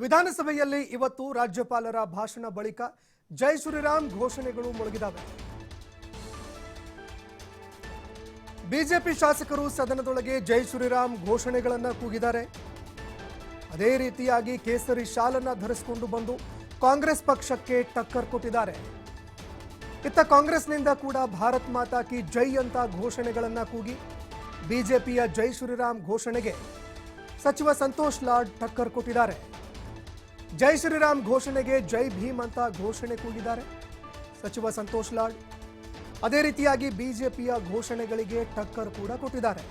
ವಿಧಾನಸಭೆಯಲ್ಲಿ ಇವತ್ತು ರಾಜ್ಯಪಾಲರ ಭಾಷಣ ಬಳಿಕ ಜೈ ಶ್ರೀರಾಮ್ ಘೋಷಣೆಗಳು ಮೊಳಗಿದವೆ. ಬಿಜೆಪಿ ಶಾಸಕರು ಸದನದೊಳಗೆ ಜೈ ಶ್ರೀರಾಮ್ ಘೋಷಣೆಗಳನ್ನು ಕೂಗಿದ್ದಾರೆ. ಅದೇ ರೀತಿಯಾಗಿ ಕೇಸರಿ ಶಾಲನ್ನ ಧರಿಸಿಕೊಂಡು ಬಂದು ಕಾಂಗ್ರೆಸ್ ಪಕ್ಷಕ್ಕೆ ಟಕ್ಕರ್ ಕೊಟ್ಟಿದ್ದಾರೆ. ಇತ್ತ ಕಾಂಗ್ರೆಸ್ನಿಂದ ಕೂಡ ಭಾರತ್ ಮಾತಾ ಕಿ ಜೈ ಅಂತ ಘೋಷಣೆಗಳನ್ನ ಕೂಗಿ ಬಿಜೆಪಿಯ ಜೈ ಶ್ರೀರಾಮ್ ಘೋಷಣೆಗೆ ಸಚಿವ ಸಂತೋಷ್ ಲಾಡ್ ಟಕ್ಕರ್ ಕೊಟ್ಟಿದ್ದಾರೆ. ಜೈ ಶ್ರೀರಾಮ್ ಘೋಷಣೆಗೆ ಜೈ ಭೀಮ್ ಅಂತ ಘೋಷಣೆ ಕೂಗಿದ್ದಾರೆ. ಸಚಿವ ಸಂತೋಷ್ ಲಾಡ್. ಅದೇ ರೀತಿಯಾಗಿ ಬಿಜೆಪಿಯ ಘೋಷಣೆಗಳಿಗೆ ಟಕ್ಕರ್ ಕೂಡ ಕೊಟ್ಟಿದ್ದಾರೆ.